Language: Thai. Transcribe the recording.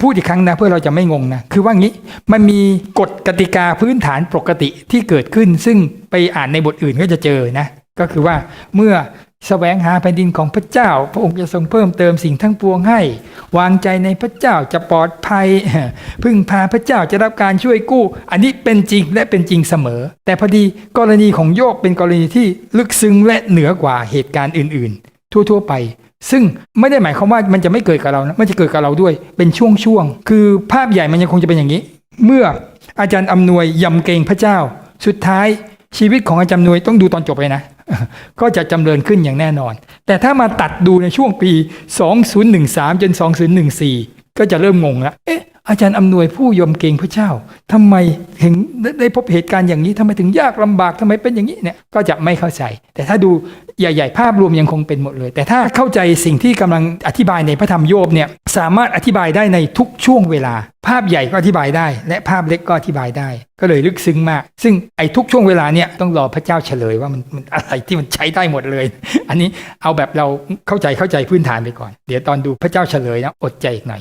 พูดอีกครั้งนะเพื่อเราจะไม่งงนะคือว่างี้มันมีกฎกติกาพื้นฐานปกติที่เกิดขึ้น ซึ่งไปอ่านในบทอื่นก็จะเจอนะ ก็คือว่าเมื่อแสวงหาแผ่นดินของพระเจ้า พระองค์จะทรงเพิ่มเติมสิ่งทั้งปวงให้ วางใจในพระเจ้าจะปลอดภัย พึ่งพาพระเจ้าจะรับการช่วยกู้ อันนี้เป็นจริงและเป็นจริงเสมอ แต่พอดีกรณีของโยบเป็นกรณีที่ลึกซึ้งและเหนือกว่าเหตุการณ์อื่น ทั่ว ๆ ไป ซึ่งไม่ได้หมายความว่ามันจะไม่เกิดกับเรานะมันจะเกิดกับเราด้วยเป็นช่วงๆคือภาพใหญ่มันยังคงจะเป็นอย่างนี้ เมื่ออาจารย์อำนวยยำเกรงพระเจ้า สุดท้ายชีวิตของอาจารย์อำนวยต้องดูตอนจบเลยนะ ก็จะจำเริญขึ้นอย่างแน่นอน แต่ถ้ามาตัดดูในช่วงปี 2013 จน 2014 ก็จะเริ่มงงแล้วเอ๊ะอาจารย์อำนวยผู้ยำเกรงพระเจ้าทำไมถึงได้พบเหตุการณ์อย่างนี้ทำไมถึงยากลำบากทำไมเป็นอย่างนี้เนี่ยก็จะไม่เข้าใจ แต่ถ้าดูใหญ่ ๆ ภาพรวมยังคงเป็นหมดเลย แต่ถ้าเข้าใจสิ่งที่กำลังอธิบายในพระธรรมโยบเนี่ยสามารถอธิบายได้ในทุกช่วงเวลา ภาพใหญ่ก็อธิบายได้ และภาพเล็กก็อธิบายได้ ก็เลยลึกซึ้งมาก ซึ่งไอ้ทุกช่วงเวลาเนี่ยต้องรอพระเจ้าเฉลยว่ามันมันอะไรที่มันใช้ได้หมดเลย อันนี้เอาแบบเราเข้าใจเข้าใจพื้นฐานไปก่อน เดี๋ยวตอนดูพระเจ้าเฉลยนะอดใจอีกหน่อย